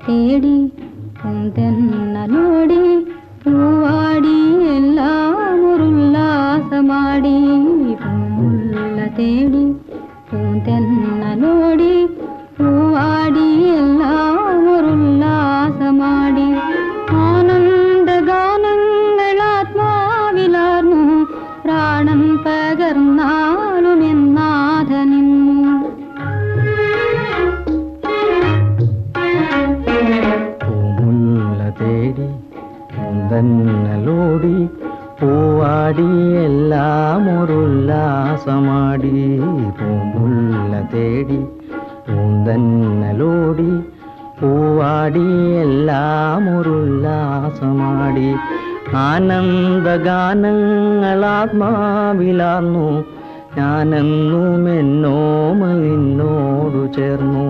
തേടി പൂന്തെന്ന നോടി പൂവാടി എല്ലാം ഒരുല്ലാസമാടി പൂമുള്ള തേടി പൂന്തെന്ന നോടി പൂവാടി എല്ലാം ഒരുല്ലാസമാടി ആനന്ദഗാനങ്ങൾ ആത്മാവിലാർന്നു പ്രാണം പകർന്നാ തേടി തന്നലോടി പൂവാടി എല്ലാം ഒരുല്ലാസമാടി. പൂമുല്ല തേടി പൂന്തന്നലോടി പൂവാടി എല്ലാം ഒരുല്ലാസമാടി. ആനന്ദഗാനങ്ങളാത്മാവിലാർന്നു. ഞാനെന്നും എന്നോമലിനോടു ചേർന്നു.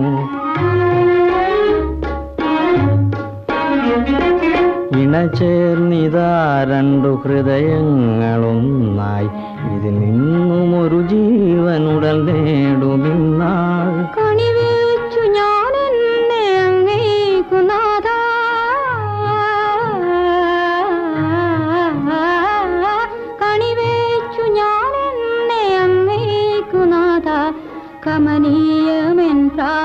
ഇണചേർന്നിതാ രണ്ടു ഹൃദയങ്ങളൊന്നായി. ഇതിൽ നിന്നും ഒരു ജീവനുടൽ നേടുമിന്നാൾ. കണിവേച്ചു ഞാൻ കണിവേച്ചു ഞാൻ കമനീയമെൻ പ്രാണ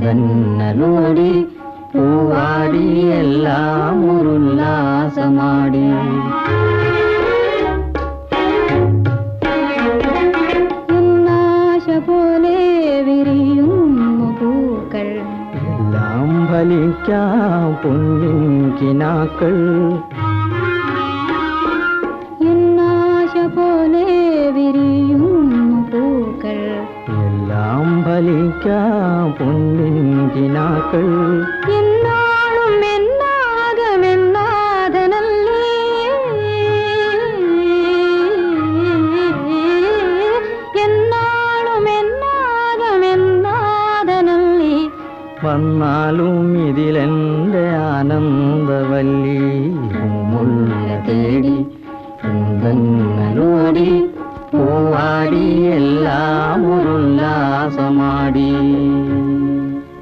പൂന്തന്നലോടി പൂവാടി എല്ലാം ഒരുല്ലാസമാടി എന്നാശ പോലെ വിരിയുന്നു പൂക്കൾ. എല്ലാം എല്ലാം ഫലിക്കാം പൊന്നിൻ കിനാക്കൾ എന്നാളും എന്നാകമെന്നാഥനല്ലേ എന്നാളും എന്നാകമെന്നാഥനല്ലേ വന്നാലും ഇതിലെന്റെ ആനന്ദവല്ലി മുള്ള തേടി കുന്തന്നലോടി പൂവാടി എല്ലാം வாசமாடி